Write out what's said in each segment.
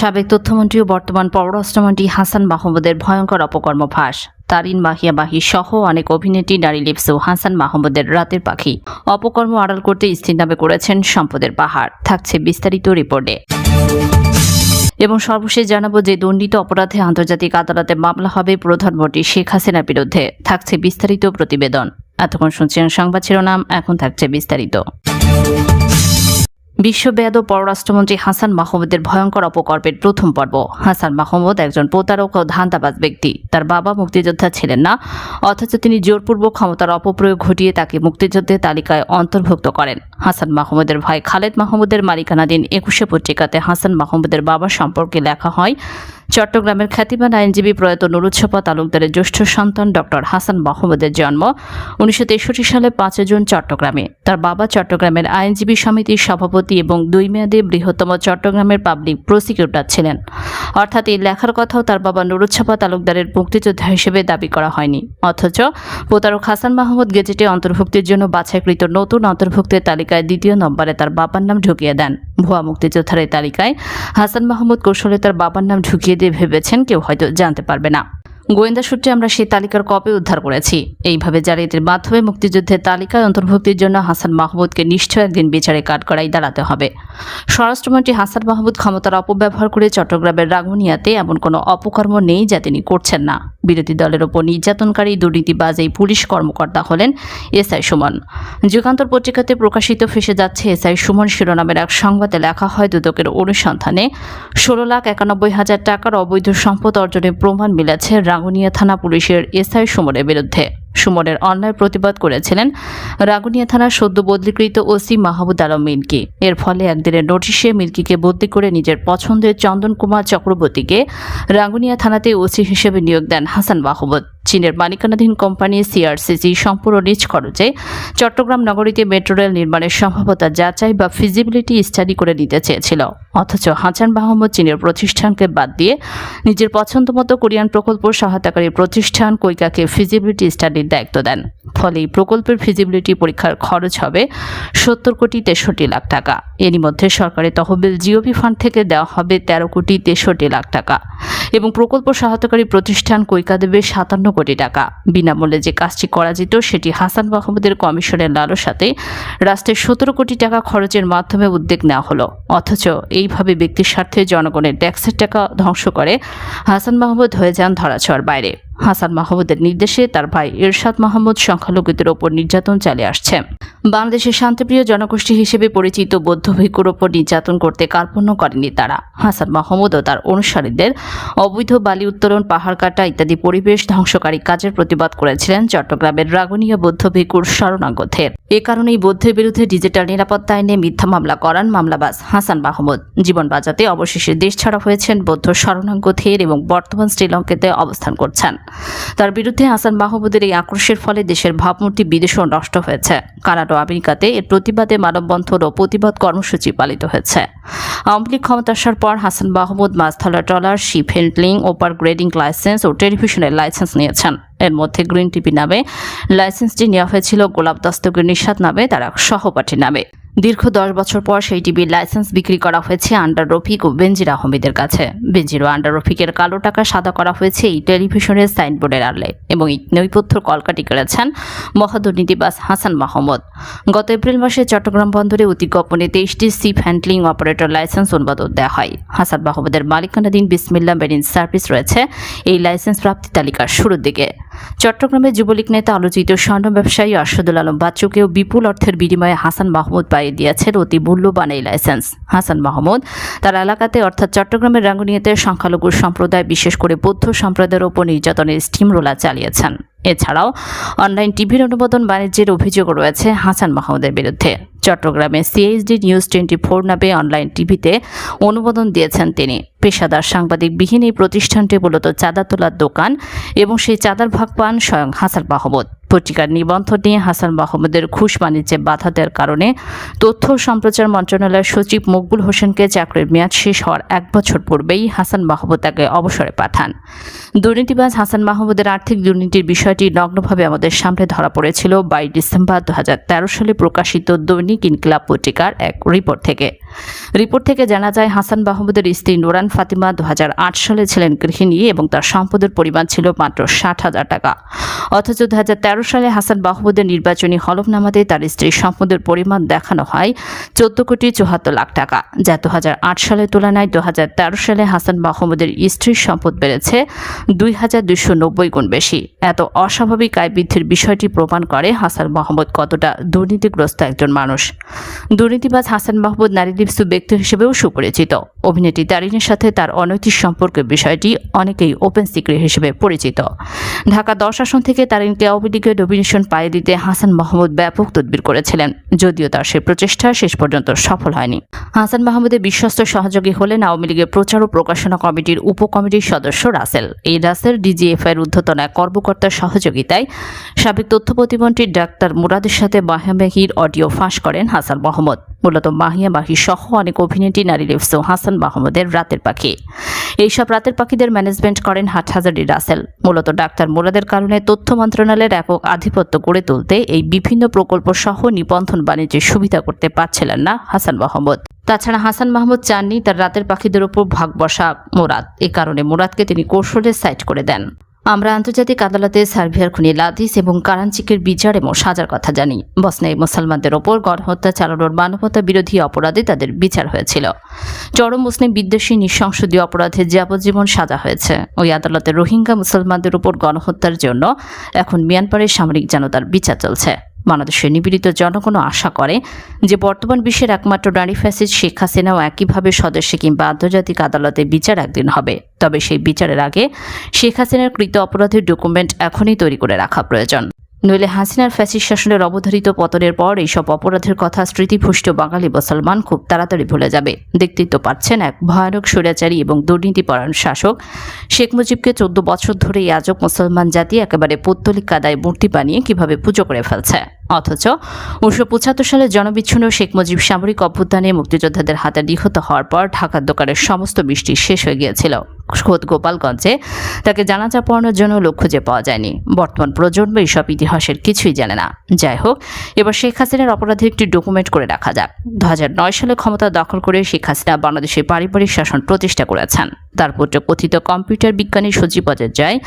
সাবেক তথ্যমন্ত্রী ও বর্তমান পররাষ্ট্রমন্ত্রী হাসান মাহমুদের ভয়ঙ্কর অপকর্ম ফাঁস তারিন মাহিয়া বাহি সহ অনেক অভিনেত্রী, নারী লিপসু হাসান মাহমুদের রাতের পাখি অপকর্ম আড়াল করতে স্থির নামে করেছেন সম্পদের পাহাড়। থাকছে বিস্তারিত রিপোর্টে। এবং সর্বশেষ জানাব যে দণ্ডিত অপরাধে আন্তর্জাতিক আদালতে মামলা হবে প্রধানমন্ত্রী শেখ হাসিনার বিরুদ্ধে। থাকছে বিস্তারিত প্রতিবেদন। এতক্ষণ শুনছেন সংবাদ শিরোনাম, এখন থাকছে বিস্তারিত। বিশ্বব্যাদ পররাষ্ট্রমন্ত্রী হাসান মাহমুদের ভয়ঙ্কর অপকর্পের প্রথম পর্ব। হাসান মাহমুদ একজন প্রতারক ও ধান্দাবাজ ব্যক্তি। তার বাবা মুক্তিযোদ্ধা ছিলেন না, অথচ তিনি জোরপূর্বক ক্ষমতার অপপ্রয়োগ ঘটিয়ে তাকে মুক্তিযুদ্ধের তালিকায় অন্তর্ভুক্ত করেন। হাসান মাহমুদের ভাই খালেদ মাহমুদের মালিকানাধীন একুশে পত্রিকাতে হাসান মাহমুদের বাবা সম্পর্কে লেখা হয় চট্টগ্রামের খ্যাতিমান আইনজীবী প্রয়াত নুরুচ্ছপা তালুকদারের জ্যেষ্ঠ সন্তান ডক্টর হাসান মাহমুদের জন্ম উনিশশো তেষট্টি সালে পাঁচই জুন চট্টগ্রামে। তার বাবা চট্টগ্রামের আইনজীবী সমিতির সভাপতি এবং দুই মেয়াদে বৃহত্তম চট্টগ্রামের পাবলিক প্রসিকিউটর ছিলেন। অর্থাৎ এই লেখার কথাও তার বাবা নুরুচ্ছপা তালুকদারের মুক্তিযোদ্ধা হিসেবে দাবি করা হয়নি। অথচ প্রতারক হাসান মাহমুদ গেজেটে অন্তর্ভুক্তির জন্য বাছাইকৃত নতুন অন্তর্ভুক্তের তালিকায় দ্বিতীয় নম্বরে তার বাবার নাম ঢুকিয়ে দেন। ভুয়া মুক্তিযোদ্ধার এই তালিকায় হাসান মাহমুদ কৌশলে তার বাবার নাম ঢুকিয়ে দিয়ে ভেবেছেন, কেউ হয়তো জানতে পারবে না। গোয়েন্দা সূত্রে আমরা সেই তালিকার কপি উদ্ধার করেছি? এইভাবে জালিয়াতির মাধ্যমে মুক্তিযুদ্ধের তালিকায় অন্তর্ভুক্তির জন্য হাসান মাহমুদকে নিশ্চয় একদিন বিচারে কাঠগড়াই দাঁড়াতে হবে। স্বরাষ্ট্রমন্ত্রী হাসান মাহমুদ ক্ষমতার অপব্যবহার করে চট্টগ্রামের রাঙ্গুনিয়াতে এমন কোনো অপকর্ম নেই যা তিনি করছেন না। বিরোধী দলের ওপর নির্যাতনকারী দুর্নীতিবাজ এই পুলিশ কর্মকর্তা হলেন এসআই সুমন। যুগান্তর পত্রিকাতে প্রকাশিত ফেসে যাচ্ছে এসআই সুমন। শিরোনামের এক সংবাদে লেখা হয়, দুদকের অনুসন্ধানে ষোলো লাখ একানব্বই হাজার টাকার অবৈধ সম্পদ অর্জনের প্রমাণ মিলেছে রাঙ্গুনিয়া থানা পুলিশের এসআই সুমনের বিরুদ্ধে। সুমনের অন্যায় প্রতিবাদ করেছিলেন রাগুনিয়া থানার সদ্য বদলিকৃত ওসি মাহবুদ আলম মিল্কি। এর ফলে একদিনের নোটিশে মিল্কিকে বদলি করে নিজের পছন্দের চন্দন কুমার চক্রবর্তীকে রাঙ্গুনিয়া থানাতে ওসি হিসেবে নিয়োগ দেন হাসান মাহমুদ। চীনের মালিকানাধীন কোম্পানি সিআরসিসি সম্পূর্ণ নিজ খরচে চট্টগ্রাম নগরীতে মেট্রো রেল নির্মাণের সম্ভাবতা যাচাই বা ফিজিবিলিটি স্টাডি করে নিতে চেয়েছিল। অথচ হাসান মাহমুদ চীনের প্রতিষ্ঠানকে বাদ দিয়ে নিজের পছন্দ মতো কোরিয়ান প্রকল্প সহায়তাকারী প্রতিষ্ঠান কৈকাকে ফিজিবিলিটি স্টাডির দায়িত্ব দেন। ফলে এই প্রকল্পের ফিজিবিলিটি পরীক্ষার খরচ হবে সত্তর কোটি তেষট্টি লাখ টাকা। এরই মধ্যে সরকারের তহবিল জিওপি ফান্ড থেকে দেওয়া হবে তেরো কোটি তেষট্টি লাখ টাকা এবং প্রকল্প সহায়তাকারী প্রতিষ্ঠান কৈকা দেবে সাতান্ন কোটি টাকা। বিনামূল্যে যে কাজটি করা যেত, সেটি হাসান মাহমুদের কমিশনের লালসাতে রাষ্ট্রের সতেরো কোটি টাকা খরচের মাধ্যমে উদ্যোগ নেওয়া হলো। অথচ এইভাবে ব্যক্তির স্বার্থে জনগণের ট্যাক্সের টাকা ধ্বংস করে হাসান মাহমুদ হয়ে যান ধরাছোঁয়ার বাইরে। হাসান মাহমুদের নির্দেশে তার ভাই ইরশাদ মাহমুদ সংখ্যালঘুদের ওপর নির্যাতন চালিয়ে আসছে। বাংলাদেশের শান্তিপ্রিয় জনগোষ্ঠী হিসেবে পরিচিত বৌদ্ধ ভিক্ষুর ওপর নির্যাতন করতে কার্পণ্য করেনি তারা। হাসান মাহমুদ ও তার অনুসারীদের অবৈধ বালি উত্তোলন, পাহাড় কাটা ইত্যাদি পরিবেশ ধ্বংসকারী কাজের প্রতিবাদ করেছিলেন চট্টগ্রামের রাগনীয় বৌদ্ধ ভিক্ষুর শরণাগতের এ কারণেই বৌদ্ধের বিরুদ্ধে ডিজিটাল নিরাপত্তা আইনে মিথ্যা মামলা করান মামলাবাজ হাসান মাহমুদ। জীবন বাঁচাতে অবশেষে দেশ ছাড়া হয়েছেন বৌদ্ধ শরণাঙ্গ থের এবং বর্তমান শ্রীলঙ্কাতে অবস্থান করছেন। তার বিরুদ্ধে হাসান মাহমুদের এই আক্রোশের ফলে দেশের ভাবমূর্তি বিদেশেও নষ্ট হয়েছে। কানাডা আমেরিকাতে এর প্রতিবাদে মানববন্ধন ও প্রতিবাদ কর্মসূচি পালিত হয়েছে। আওয়ামী লীগ ক্ষমতা আসার পর হাসান মাহমুদ মাছথলা ট্রলার, শিপ হ্যান্ডলিং, ওপার গ্রেডিং লাইসেন্স ও টেলিভিশনের লাইসেন্স নিয়েছেন। এর মধ্যে গ্রিন টিভি নামে লাইসেন্সটি নেওয়া হয়েছিল, গোলাপ দস্তকের নিষাদ নামে, তারা সহপাঠী নামে। দীর্ঘ দশ বছর পর সেই টিভির লাইসেন্স বিক্রি করা হয়েছে আন্ডার রফিক ও বেঞ্জির আহমেদের কাছে। বেঞ্জির ও আন্ডার রফিকের কালো টাকা সাদা করা হয়েছে এই টেলিভিশনের সাইনবোর্ডের আড়লে এবং এই নৈপথ্য কলকাটি করেছেন মহাদুর্নীতিবাস হাসান মাহমুদ। গত এপ্রিল মাসে চট্টগ্রাম বন্দরে অতি গোপনে তেইশটি সিপ হ্যান্ডলিং অপারেটর লাইসেন্স অনুমোদন দেওয়া হয়। হাসান মাহমুদের মালিকানাধীন বিসমিল্লা মেরিন সার্ভিস রয়েছে এই লাইসেন্স প্রাপ্তি তালিকার শুরুর দিকে। চট্টগ্রামের যুবলীগ নেতা আলোচিত স্বর্ণ ব্যবসায়ী আরশদুল আলম বাচ্চুকেও বিপুল অর্থের বিনিময়ে হাসান মাহমুদ পাইয়ে দিয়েছেন অতি মূল্যবান এই লাইসেন্স হাসান মাহমুদ, তার এলাকাতে অর্থাৎ চট্টগ্রামের রাঙ্গুনিয়াতে সংখ্যালঘু সম্প্রদায়, বিশেষ করে বৌদ্ধ সম্প্রদায়ের ওপর নির্যাতনের স্টিম রোলা চালিয়েছেন। এছাড়াও অনলাইন টিভির অনুমোদন বাণিজ্যের অভিযোগ রয়েছে হাসান মাহমুদের বিরুদ্ধে। চট্টগ্রামে C H D news twenty four নামে অনলাইন টিভিতে অনুমোদন দিয়েছেন তিনি। পেশাদার সাংবাদিক বিহীন এই প্রতিষ্ঠানটি মূলত চাঁদা তোলার দোকান এবং সেই চাঁদার ভাগ পান স্বয়ং হাসান মাহমুদ। পত্রিকার নিবন্ধন নিয়ে হাসান মাহমুদের ঘুষ বাণিজ্যে বাধা দেওয়ার কারণে তথ্য সম্প্রচার মন্ত্রণালয়ের সচিব মকবুল হোসেনকে চাকরির মেয়াদ শেষ হওয়ার এক বছর পূর্বেই হাসান মাহমুদ তাকে অবসরে পাঠান। দুর্নীতিবাজ হাসান মাহমুদের আর্থিক দুর্নীতির বিষয়টি নগ্নভাবে আমাদের সামনে ধরা পড়েছিল বাইশ ডিসেম্বর দু হাজার তেরো সালে প্রকাশিত দৈনিক ইনকিলাব পত্রিকার এক রিপোর্ট থেকে। রিপোর্ট থেকে জানা যায়, হাসান মাহমুদের স্ত্রী নুরান ফাতিমা দু হাজার আট সালে ছিলেন গৃহিণী এবং তার সম্পদের পরিমাণ ছিল মাত্র ষাট হাজার টাকা। অথচ দু হাজার তেরো সালে হাসান মাহমুদের নির্বাচনী হলফনামাতে তার স্ত্রীর সম্পদের পরিমাণ দেখানো হয় চোদ্দ কোটি চুয়াত্তর লাখ টাকা, যা দু সালের তুলনায় দু হাজার তেরো সালে হাসান মাহমুদের স্ত্রীর সম্পদ বেড়েছে দুই হাজার দুশো নব্বই গুণ বেশি। এত অস্বাভাবিক আয় বৃদ্ধির বিষয়টি প্রমাণ করে হাসান মাহমুদ কতটা দুর্নীতিগ্রস্ত একজন মানুষ। দুর্নীতিবাজ হাসান মাহমুদ নারী লিপ্সু ব্যক্তি হিসেবেও সুপরিচিত। অভিনেত্রী তারিনের সাথে তার অনৈতিক সম্পর্কের বিষয়টি অনেকেই ওপেন সিক্রেট হিসেবে পরিচিত। ঢাকা দশ আসন থেকে তারিনকে আওয়ামী লীগের নমিনেশন পাইয়ে দিতে হাসান মাহমুদ ব্যাপক তদবির করেছিলেন, যদিও তার সে প্রচেষ্টা শেষ পর্যন্ত সফল হয়নি। হাসান মাহমুদের বিশ্বস্ত সহযোগী হলেন আওয়ামী লীগের প্রচার ও প্রকাশনা কমিটির উপকমিটির সদস্য রাসেল। এই রাসেল ডিজিএফআই এর ঊর্ধ্বতন এক কর্মকর্তার সহযোগিতায় সাবেক তথ্য প্রতিমন্ত্রী ডাক্তার মুরাদের সাথে মাহিয়ামাহির অডিও ফাঁস করেন হাসান মাহমুদ। মূলত মাহিয়া মাহি সহ অনেক অভিনেত্রী, নারী লিপসো হাসান মাহমুদের রাতের পাখি। এইসব রাতের পাখিদের ম্যানেজমেন্ট করেন হাটহাজারি রাসেল। মূলত ডাক্তার মোরাদের কারণে তথ্য মন্ত্রণালয়ের একক আধিপত্য গড়ে তুলতে এই বিভিন্ন প্রকল্প সহ নিবন্ধন বাণিজ্যের সুবিধা করতে পারছিলেন না হাসান মাহমুদ। তাছাড়া হাসান মাহমুদ চাননি তার রাতের পাখিদের ওপর ভাগ বসা মোরাদ। এ কারণে মোরাদকে তিনি কৌশলে সাইড করে দেন। আমরা আন্তর্জাতিক আদালতে সার্ভিয়ার খুনি লাদিস এবং কারাঞ্চিকের বিচার এবং সাজার কথা জানি। বসনাই মুসলমানদের ওপর গণহত্যা চালানোর মানবতা বিরোধী অপরাধে তাদের বিচার হয়েছিল। চরম মুসলিম বিদ্বেষী নৃশংসদীয় অপরাধে যাবজ্জীবন সাজা হয়েছে। ওই আদালতে রোহিঙ্গা মুসলমানদের উপর গণহত্যার জন্য এখন মিয়ানমারের সামরিক জনতার বিচার চলছে। বাংলাদেশের নিপীড়িত জনগণও আশা করে যে বর্তমান বিশ্বের একমাত্র নারী ফ্যাসিস্ট শেখ হাসিনাও একইভাবে স্বদেশে কিংবা আন্তর্জাতিক আদালতে বিচার একদিন হবে। তবে সেই বিচারের আগে শেখ হাসিনার কৃত অপরাধের ডকুমেন্ট এখনই তৈরি করে রাখা প্রয়োজন। নইলে হাসিনার ফ্যাসিস্ট শাসনের অবধারিত পতনের পর এইসব অপরাধের কথা স্মৃতিপুষ্ট বাঙালি মুসলমান খুব তাড়াতাড়ি ভুলে যাবে। দেখতেই তো পাচ্ছেন এক ভয়ানক স্বৈরাচারী এবং দুর্নীতিপরায়ণ শাসক। শেখ মুজিবকে চোদ্দ বছর ধরে এই আজব মুসলমান জাতি একেবারে পৌত্তলিক কাদায় মূর্তি বানিয়ে কীভাবে পুজো করে ফেলছে। অথচ উনিশশো পঁচাত্তর সালে জনবিচ্ছিন্ন শেখ মুজিব সামরিক অভ্যুত্থানে মুক্তিযোদ্ধাদের হাতে নিহত হওয়ার পর ঢাকার দোকানের সমস্ত মিষ্টি শেষ হয়ে গিয়েছিল। খোদ গোপালগঞ্জে। তাকে জানাজা পড়ানোর জন্য লোক খুঁজে পাওয়া যায়নি। বর্তমান প্রজন্ম এইসব ইতিহাসের কিছুই জানে না। যাই হোক, এবার শেখ হাসিনার অপরাধের একটি ডকুমেন্ট করে রাখা যাক। দু সালে ক্ষমতা দখল করে শেখ হাসিনা বাংলাদেশে পারিবারিক শাসন প্রতিষ্ঠা করেছেন। তার পুত্র কথিত কম্পিউটার বিজ্ঞানী সজীব যায়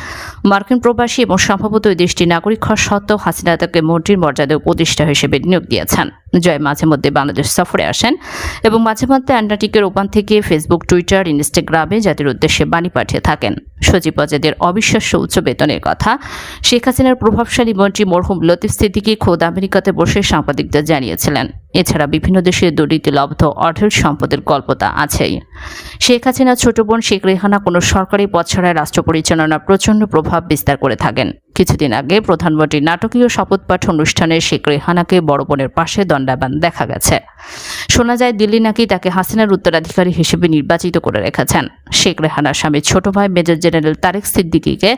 মার্কিন প্রবাসী এবং সম্ভবত ওই দেশটির নাগরিক হওয়া সত্ত্বেও হাসিনা তাকে মন্ত্রীর মর্যাদা উপদেষ্টা হিসেবে নিয়োগ দিয়েছেন। জয় মাঝে মধ্যে বাংলাদেশ সফরে আসেন এবং মাঝে মধ্যে আন্টার্কটিকের ওপান থেকে ফেসবুক, টুইটার, ইনস্টাগ্রামে জাতির উদ্দেশ্যে বাণী পাঠিয়ে থাকেন। সজীব অজাদের অবিশ্বাস্য উচ্চ বেতনের কথা। শেখ হাসিনার প্রভাবশালী মন্ত্রী মরহুম লতিফ সিদ্দিকি খোদ আমেরিকাতে বসে সাংবাদিকদের জানিয়েছিলেন। এছাড়া বিভিন্ন দেশে দুর্নীতি, লব্ধ, অঢেল সম্পদের গল্পতা আছেই। শেখ হাসিনার ছোট বোন শেখ রেহানা কোনো সরকারি পদ ছাড়ায় রাষ্ট্র পরিচালনার প্রচণ্ড প্রভাব বিস্তার করে থাকেন। কিছুদিন আগে প্রধানমন্ত্রীর নাটকীয় শপথপাঠ অনুষ্ঠানে শেখ রেহানাকে বড় বোনের পাশে দণ্ডাবান দেখা গেছে। শোনা যায় দিল্লি নাকি তাকে হাসিনার উত্তরাধিকারী হিসেবে নির্বাচিত করে রেখেছেন। শেখ রেহানার স্বামীর ছোট ভাই মেজর জেনারেল তারেক সিদ্দিকিকে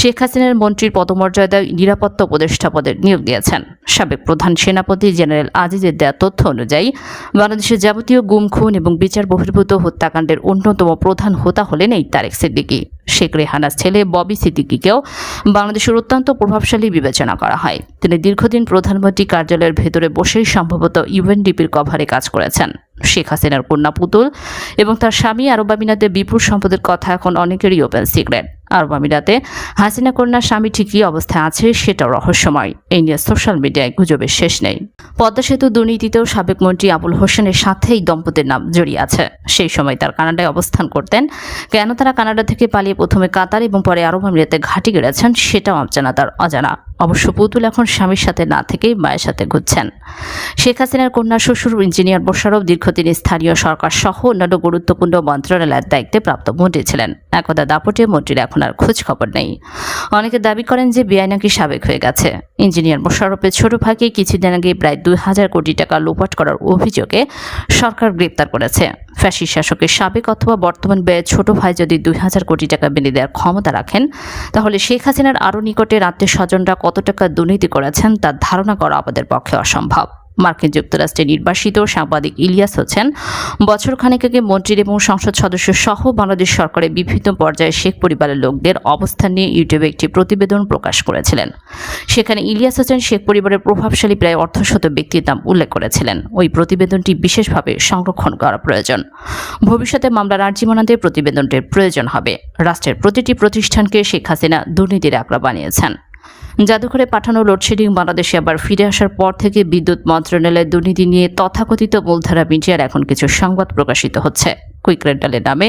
শেখ হাসিনার মন্ত্রীর পদমর্যাদায় নিরাপত্তা উপদেষ্টা পদে নিয়োগ দিয়েছেন। সাবেক প্রধান সেনাপতি জেনারেল আজিজের দেয়া তথ্য অনুযায়ী, বাংলাদেশের যাবতীয় গুম, খুন এবং বিচার বহির্ভূত হত্যাকাণ্ডের অন্যতম প্রধান হোতা হলেন এই তারেক সিদ্দিকি। শেখ রেহানার ছেলে ববি সিদ্দিকিকেও বাংলাদেশের অত্যন্ত প্রভাবশালী বিবেচনা করা হয়। তিনি দীর্ঘদিন প্রধানমন্ত্রী কার্যালয়ের ভেতরে বসেই সম্ভবত ইউএনডিপির কভারে কাজ করেছেন। শেখ হাসিনার কন্যা পুতুল এবং তার স্বামী আরব আমিরাতে বিপুল সম্পদের কথা এখন অনেকেরই ওপেন সিক্রেট। আরব আমিরাতে হাসিনা কন্যার স্বামী ঠিকই অবস্থায় আছে, সেটাও রহস্যময়। এই নিয়ে সোশ্যাল মিডিয়ায় গুজবের শেষ নেই। পদ্মা সেতু দুর্নীতিতেও সাবেক মন্ত্রী আবুল হোসেনের সাথে এই দম্পতির নাম জড়িয়ে আছে। সেই সময় তার কানাডায় অবস্থান করতেন। কেন তারা কানাডা থেকে পালিয়ে প্রথমে কাতার এবং পরে আরব আমিরাতে ঘাঁটি গেড়েছেন সেটাও অজানা তার অজানা। অবশ্য পুতুল এখন স্বামীর সাথে না থেকেই মায়ের সাথে ঘুরছেন। শেখ হাসিনার কন্যা, শ্বশুর, ইঞ্জিনিয়ার মোশারফ দীর্ঘদিন স্থানীয় সরকার সহ অন্যান্য গুরুত্বপূর্ণ মন্ত্রণালয়ের দায়িত্বে প্রাপ্ত মন্ত্রী ছিলেন। একদা দাপটে মন্ত্রীর এখন আর খোঁজ খবর নেই। অনেকে দাবি করেন যে বিআই নাকি সাবেক হয়ে গেছে। ইঞ্জিনিয়ার মোশারফের ছোট ভাইকে কিছুদিন আগে প্রায় দুই হাজার কোটি টাকা লোপাট করার অভিযোগে সরকার গ্রেপ্তার করেছে। ফ্যাসি শাসকের সাবেক অথবা বর্তমান ব্যয়ের ছোট ভাই যদি দুই হাজার কোটি টাকা বেঁধে দেওয়ার ক্ষমতা রাখেন, তাহলে শেখ হাসিনার আরও নিকটে আত্মীয় স্বজনরা কত টাকা দুর্নীতি করেছেন তার ধারণা করা আমাদের পক্ষে অসম্ভব। মার্কিন যুক্তরাষ্ট্রে নির্বাসিত সাংবাদিক ইলিয়াস হচ্ছেন বছর খানেক আগে মন্ত্রীর এবং সংসদ সদস্য সহ বাংলাদেশ সরকারের বিভিন্ন পর্যায়ে শেখ পরিবারের লোকদের অবস্থান নিয়ে ইউটিউবে একটি প্রতিবেদন প্রকাশ করেছিলেন। সেখানে ইলিয়াস হোসেন শেখ পরিবারের প্রভাবশালী প্রায় অর্ধশত ব্যক্তির নাম উল্লেখ করেছিলেন। ওই প্রতিবেদনটি বিশেষভাবে সংরক্ষণ করা প্রয়োজন। ভবিষ্যতে মামলার আর্জি মনাতে প্রতিবেদনটির প্রয়োজন হবে। রাষ্ট্রের প্রতিটি প্রতিষ্ঠানকে শেখ হাসিনা দুর্নীতির আঁকড়া বানিয়েছেন। জাদুঘরে পাঠানো লোডশেডিং বাংলাদেশে আবার ফিরে আসার পর থেকে বিদ্যুৎ মন্ত্রণালয়ের দুর্নীতি নিয়ে তথাকথিত মূলধারা মিডিয়ার এখন কিছু সংবাদ প্রকাশিত হচ্ছে। কুইক রেন্টালের নামে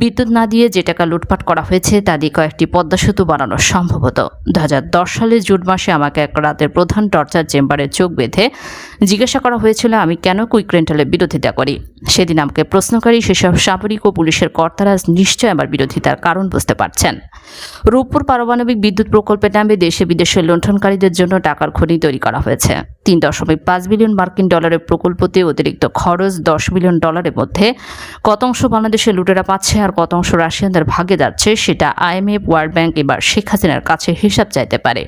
বিদ্যুৎ না দিয়ে যে টাকা লুটপাট করা হয়েছে, তা দিয়ে কয়েকটি পদ্মা সেতু বানানো সম্ভবত। দু হাজার দশ সালের জুন মাসে আমাকে এক রাতের প্রধান টর্চার চেম্বারে চোখ বেঁধে জিজ্ঞাসা করা হয়েছিল, আমি কেন কুইক রেন্টালের বিরোধিতা করি? সেদিন আমাকে প্রশ্নকারী সেসব সামরিক ও পুলিশের কর্তারা নিশ্চয় আমার বিরোধিতার কারণ বুঝতে পারছেন। রূপপুর পারমাণবিক বিদ্যুৎ প্রকল্পের নামে দেশে বিদেশে লুণ্ঠনকারীদের জন্য টাকার খনি তৈরি করা হয়েছে। তিন দশমিক পাঁচ বিলিয়ন মার্কিন ডলারের প্রকল্পতে অতিরিক্ত খরচ দশ বিলিয়ন ডলারের মধ্যে। কত অংশ বাংলাদেশের লুটেরা পাচ্ছে আর কত অংশ রাশিয়ানদের ভাগে যাচ্ছে, সেটা আইএমএফ ওয়ার্ল্ড ব্যাংক এবার শেখ হাসিনার কাছে হিসাব চাইতে পারে।